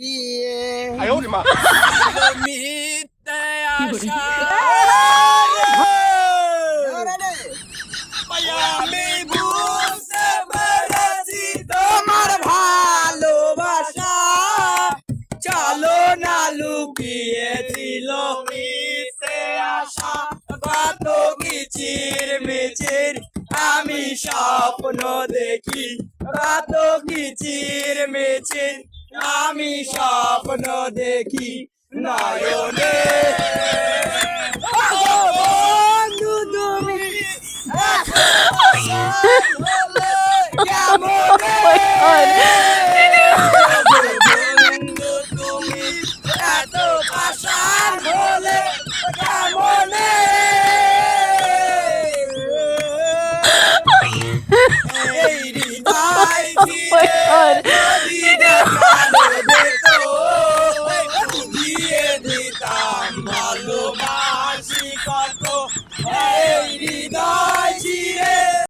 গিয়ে মিথ্যে আশা আমি বুঝতে পেরেছি তোমার ভালোবাসা চলো না লুকিয়ে দিল মিথ্যে আশা কত কিচির মিচির আমি স্বপ্ন দেখি কত চির মিচির আমি স্বপ্ন দেখি নয়নে। বন্ধু তুমি। দিয়ে দিতাম ভালোবাসি কত